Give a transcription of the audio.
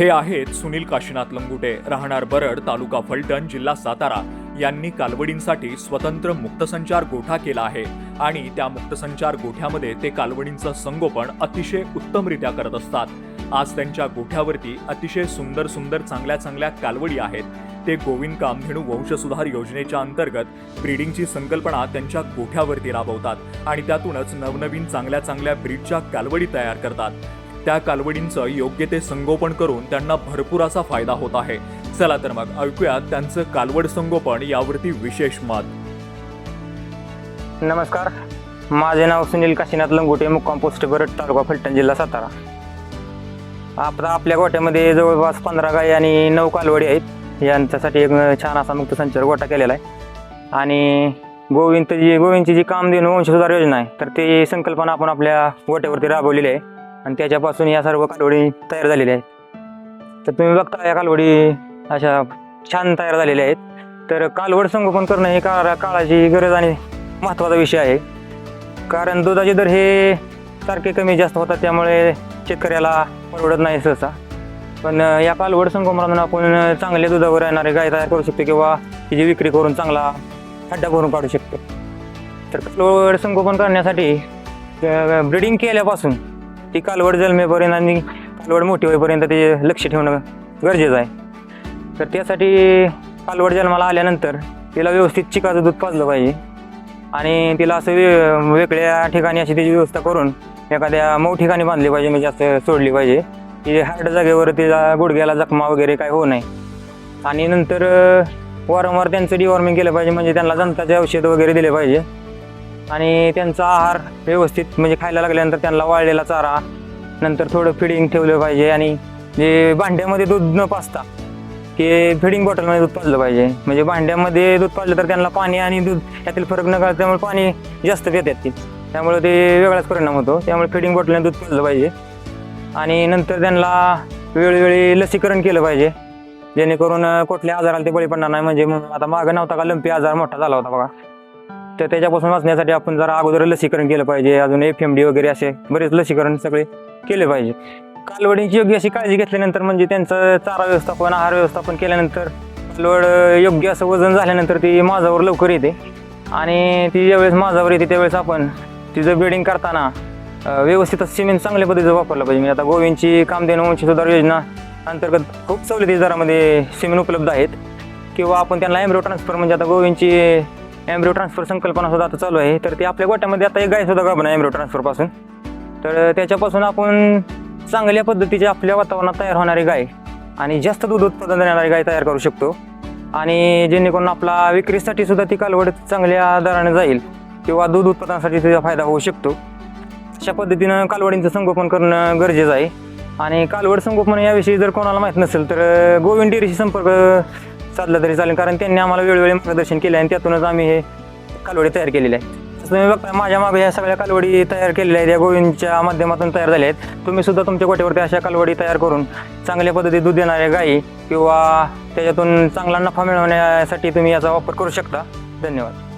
हे आहेत सुनील काशीनाथ लंगुटे राहणार बरड तालुका फलटण जिल्हा सातारा. यांनी कालवडींसाठी स्वतंत्र मुक्तसंचार गोठा केला आहे आणि त्या मुक्तसंचार गोठ्यामध्ये ते कालवडींचं संगोपन अतिशय उत्तमरित्या करत असतात. आज त्यांच्या गोठ्यावरती अतिशय सुंदर सुंदर चांगल्या चांगल्या कालवडी आहेत. ते गोविंद कामधेणू वंशसुधार योजनेच्या अंतर्गत ब्रीडिंगची संकल्पना त्यांच्या गोठ्यावरती राबवतात आणि त्यातूनच नवनवीन चांगल्या चांगल्या ब्रीडच्या कालवडी तयार करतात. त्या कालवडींचं योग्य ते संगोपन करून त्यांना भरपूर असा फायदा होत आहे. चला तर मग ऐकूयात त्यांचं कालवड संगोपन यावरती विशेष मत. नमस्कार. माझे नाव सुनील काशीनाथ लंगोटे मुक्काम पोस्ट बरड तालुका फलटण जिल्हा सातारा. आता आपल्या गोट्यामध्ये जवळपास पंधरा गाई आणि नऊ कालवडी आहेत. यांच्यासाठी एक छान असा मुक्त संचार गोटा केलेला आहे. आणि गोविंद जी गोविंदची जी कामधेनू वंशसुधार योजना आहे. तर ती संकल्पना आपण आपल्या गोट्यावरती राबवलेली आहे. आणि त्याच्यापासून या सर्व कालवडी तयार झालेल्या आहेत. तर तुम्ही बघता या कालवडी अशा छान तयार झालेल्या आहेत. तर कालवड संगोपन करणं हे काळा काळाची गरज आणि महत्त्वाचा विषय आहे. कारण दुधाचे दर हे सारखे कमी जास्त होतात त्यामुळे शेतकऱ्याला परवडत नाही सहसा. पण या कालवड संगोपनातून आपण चांगल्या दुधावर येणारे गाय तयार करू शकतो किंवा तिची विक्री करून चांगला खड्डा भरून काढू शकतो. तर कालवड संगोपन करण्यासाठी ब्रिडिंग केल्यापासून ती कालवड जन्मेपर्यंत आणि कालवड मोठी होईपर्यंत ते लक्ष ठेवणं गरजेचं आहे. तर त्यासाठी कालवड जन्माला आल्यानंतर तिला व्यवस्थित चिकाचं दूध पाजलं पाहिजे. आणि तिला असं वे वेगळ्या ठिकाणी अशी त्याची व्यवस्था करून एखाद्या मऊ ठिकाणी बांधली पाहिजे म्हणजे असं सोडली पाहिजे. की हार्ड जागेवर तिला गुडघ्याला जखमा वगैरे काय होऊ नये. आणि नंतर वारंवार त्यांचं डिवॉर्मिंग केलं पाहिजे म्हणजे त्यांना जनताचे औषध वगैरे दिले पाहिजे. आणि त्यांचा आहार व्यवस्थित म्हणजे खायला लागल्यानंतर त्यांना वाळलेला चारा नंतर थोडं फिडिंग ठेवलं पाहिजे आणि जे भांड्यामध्ये दूध न पाजता की फिडिंग बॉटलमध्ये दूध पाजलं पाहिजे. म्हणजे भांड्यामध्ये दूध पाजलं तर त्यांना पाणी आणि दूध यातील फरक न कळत त्यामुळे पाणी जास्त पितात ती. त्यामुळे ते वेगळाच परिणाम होतो. त्यामुळे फिडिंग बॉटलने दूध पाजलं पाहिजे. आणि नंतर त्यांना वेळोवेळी लसीकरण केलं पाहिजे. जेणेकरून कुठल्या आजाराला ते बळी पडणार नाही. म्हणजे मग आता मागं नव्हता का लंपी आजार मोठा झाला होता बघा. तर त्याच्यापासून वाचण्यासाठी आपण जरा अगोदर लसीकरण केलं पाहिजे. अजून एफ एम डी वगैरे असे बरेच लसीकरण सगळे केले पाहिजे. कालवडींची योग्य अशी काळजी घेतल्यानंतर म्हणजे त्यांचं चारा व्यवस्थापन आहार व्यवस्थापन केल्यानंतर कालवड योग्य असं वजन झाल्यानंतर ती माझावर लवकर येते. आणि ती ज्यावेळेस माझावर येते त्यावेळेस आपण तिचं ब्रिडिंग करताना व्यवस्थित सिमेंट चांगल्या पद्धतीचं वापरलं पाहिजे. म्हणजे आता गोविंदची कामधेनू वंशी सुधार योजना अंतर्गत खूप सवलती दरामध्ये सिमेंट उपलब्ध आहेत. किंवा आपण त्यांना एम्ब्रो ट्रान्सफर म्हणजे आता गोविंदची एम्ब्रो ट्रान्सफर संकल्पना सुद्धा आता चालू आहे. तर ते आपल्या गोट्यामध्ये आता एक गाय सुद्धा गाभण आहे एम्ब्रो ट्रान्सफरपासून तर त्याच्यापासून आपण चांगल्या पद्धतीचे आपल्या वातावरणात तयार होणारी गाय आणि जास्त दूध उत्पादन देणारी गाय तयार करू शकतो. आणि जेणेकरून आपला विक्रीसाठी सुद्धा ती कालवड चांगल्या दराने जाईल किंवा दूध उत्पादनासाठी तिचा फायदा होऊ शकतो. अशा पद्धतीनं कालवडींचं संगोपन करणं गरजेचं आहे. आणि कालवड संगोपन याविषयी जर कोणाला माहीत नसेल तर गोविंद डेअरीशी संपर्क साधला तरी चालेल कारण त्यांनी आम्हाला वेळोवेळी मार्गदर्शन केलं आणि त्यातूनच आम्ही हे कालवडी तयार केलेले आहे. तसं तुम्ही बघता माझ्या मागे या सगळ्या कालवडी तयार केलेल्या आहेत या गोविंदच्या माध्यमातून तयार झाल्या आहेत. तुम्ही सुद्धा तुमच्या गोट्यावरती अशा कालवडी तयार करून चांगल्या पद्धतीत दूध देणाऱ्या गायी किंवा त्याच्यातून चांगला नफा मिळवण्यासाठी तुम्ही याचा वापर करू शकता. धन्यवाद.